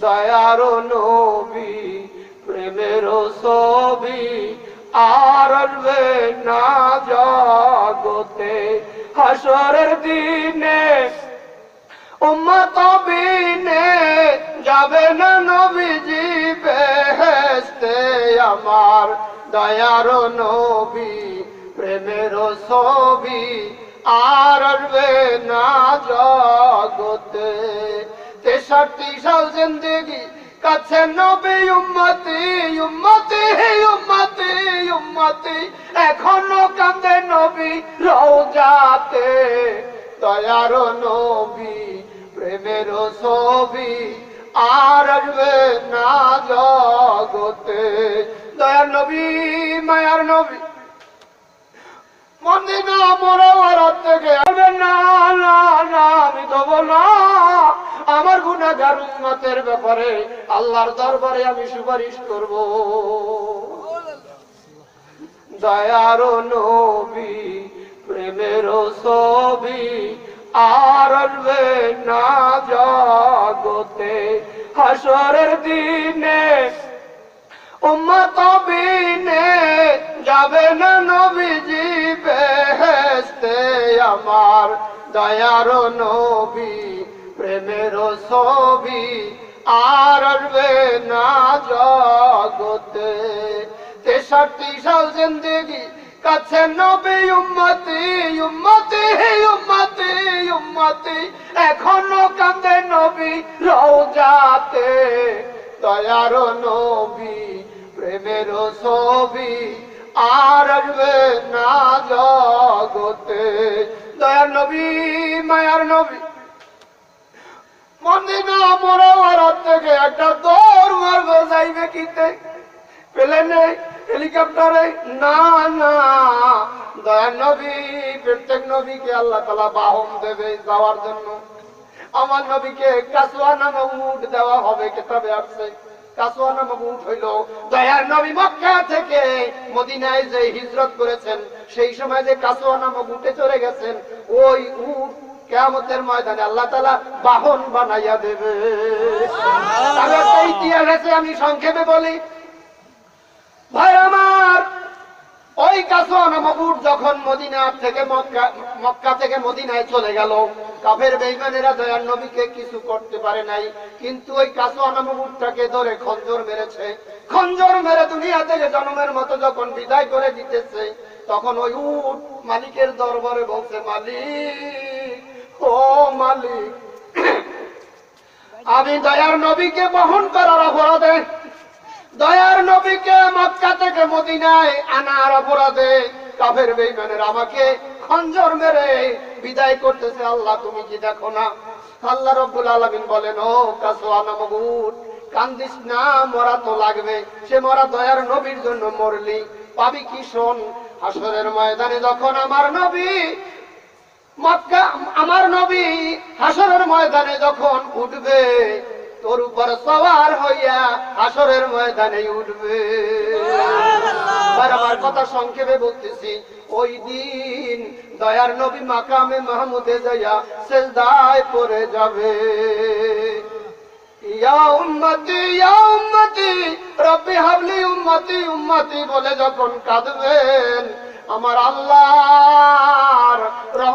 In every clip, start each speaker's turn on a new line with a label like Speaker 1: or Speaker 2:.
Speaker 1: দয়ার নবী, প্রেমের ছবি আর না জগতে, হাসরের দিনে উম্মত বিনে যাবে না নবীজি বেহেস্তে আমার। দয়ার নবী, প্রেমের ছবি আর না জগতে। তেষট্টি সাল জিন্দগি, কাছে নবী উম্মতি উম্মতি উম্মতি উম্মতি। এখনও কান্দে নবী রোজাতে দয়ার নবী, প্রেমের ছবি আর আসবে না জগতে। দয়ার নবী, মায়ার নবী মন্দিনা মনোয়ার থেকে আসবে না না না, আমি না। আমার গুণাগার উন্মতের ব্যাপারে আল্লাহর দরবারে আমি সুপারিশ করব। দয়ার নবী, প্রেমের ছবি আর না জগতে। হাসরের দিনে উম্মত যাবে না নবীজি বেহেস্তে আমার দয়ার নবী প্রেমের ছবি আর আসবে না জগতে। তেষট্টি সাল জিন্দগি, কাছে নবী, উম্মতি উম্মতি উম্মতি উম্মতি। এখনও কান্দে নবী রোজাতে দয়ার নবী প্রেমের ছবি আর আসবে না জগতে। দয়ার নবী, মায়ার নবী থেকে একটা প্লেনে না না। নবীকে আল্লাহ তালা বাহন দেবে যাওয়ার জন্য। আমার নবীকে কাসুয়া নামক উঠ দেওয়া হবে, কেতাবে আসছে কাসুয়া নামক উঠ হইল দয়ার নবী মক্কা থেকে মদিনায় যে হিজরত করেছেন, সেই সময় যে কাসুয়া নামক উঠে চলে গেছেন, ওই উঠ কেয়ামতের ময়দানে আল্লাহ তালা বাহন বানাইয়া দেবে। তবে একটা ইতিহাস আছে আমি সংক্ষেপে বলি। ভাই আমার ওই কাসোয়া নামক যখন মদিনা থেকে মক্কা মক্কা থেকে মদিনায় চলে গেল কাফের বেইমানেরা দয়ার নবীকে কিছু করতে পারে নাই কিন্তু ওই কাসোয়া নামক উটটাকে ধরে খঞ্জর মেরেছে। খঞ্জর মেরে দুনিয়া থেকে জন্মের মতো যখন বিদায় করে দিতেছে তখন ওই উট মালিকের দরবারে বলছে মালিক ও মালিক। আমি দয়ার নবীকে বহন করার অপরাধে, দয়ার নবীকে মক্কা থেকে মদিনায় আনার অপরাধে কাফের বেইমানের আমাকে খঞ্জর মেরে বিদায় করতেছে। আল্লাহ, তুমি কি দেখো না? আল্লাহ রব্বুল আলামিন বলেন, ও কাসোয়া নামক উট কান্দিস না, মরা তো লাগবে। সে মরা দয়ার নবীর জন্য মরলি। পাবি কি শোন? হাসরের ময়দানে যখন আমার নবী মক্কা আমার নবী হাসরের ময়দানে যখন উঠবে তোর উপর সওয়ার হইয়া হাসরের ময়দানে উঠবে। আমার কথা সংক্ষেপে বলতেছি ওই দিন দয়ার নবী মাকামে মাহমুদে যাইয়া সেজদায় পড়ে যাবে। ইয়া উম্মতি ইয়া উম্মতি রব্বি হাবলি উম্মতি উম্মতি বলে যখন কাঁদবেন আমার আল্লাহর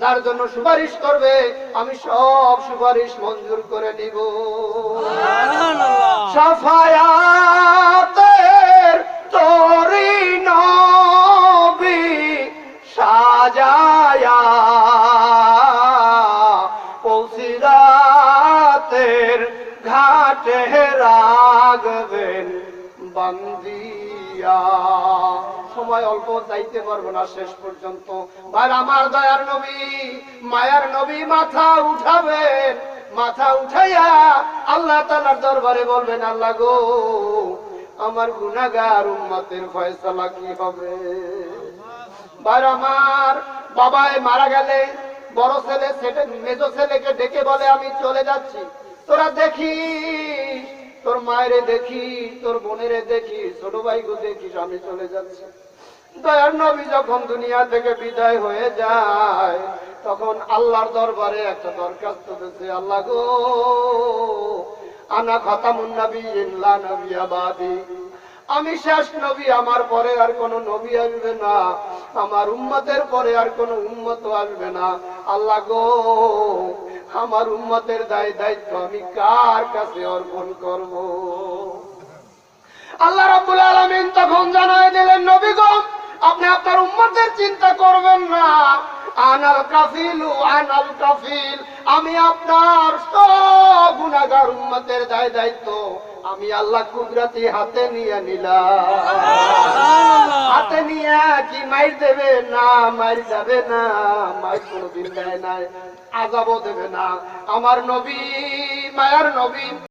Speaker 1: যার জন্য সুপারিশ করবে আমি সব সুপারিশ মঞ্জুর করে নিব। সাফায়াতের তোরি নবী সাজায়া পৌঁছিরাতের ঘাটে রাগবেন বান্দিয়া। সময় অল্প যাইতে পারব না শেষ পর্যন্ত। ভাই, আমার দয়ার নবী, মায়ার নবী মাথা উঠাবেন, মাথা উঠাইয়া আল্লাহ তালার দরবারে বলবেন, আল্লাহ গো, আমার গুনাগার উম্মতের ফয়সালা কি হবে? বার আমার বাবায় মারা গেলে, বড় ছেলে মেজ ছেলেকে ডেকে বলে, আমি চলে যাচ্ছি, তোরা দেখি তোর মায়েরে দেখি, তোর বোনেরে দেখি, ছোট ভাইকে দেখি আমি চলে যাচ্ছি। দয়ার নবী যখন দুনিয়া থেকে বিদায় হয়ে যায়, তখন আল্লাহর দরবারে একটা দরখাস্ত দিয়েছে, আল্লাহ গো, আনা খতামুন নবী ইল্লা নবিয়া বাদি। আমি শেষ নবী, আমার পরে আর কোন নবী আসবে না। আমার উম্মতের পরে আর কোন উম্মত আসবে না। আল্লাহ গো আমার উম্মতের দায় দায়িত্ব আমি কার কাছে অর্পণ করব? আল্লাহ রাব্বুল আলামিন তখন জানায় দিলেন, নবী গো, আপনি আপনার উম্মতের চিন্তা করবেন না। আনাল কাফিলু, আনাল কাফিল। আমি আপনার সব গুনাহগার উম্মতের দায় দায়িত্ব আমি আল্লাহ কুদরতি হাতে নিয়ে নিলাম। হাতে নিয়ে কি মাইর দেবে না, মাইর যাবে না, মাইর কোনোদিন দেয় নাই, আজাবও দেবে না। আমার নবী, মায়ার নবী।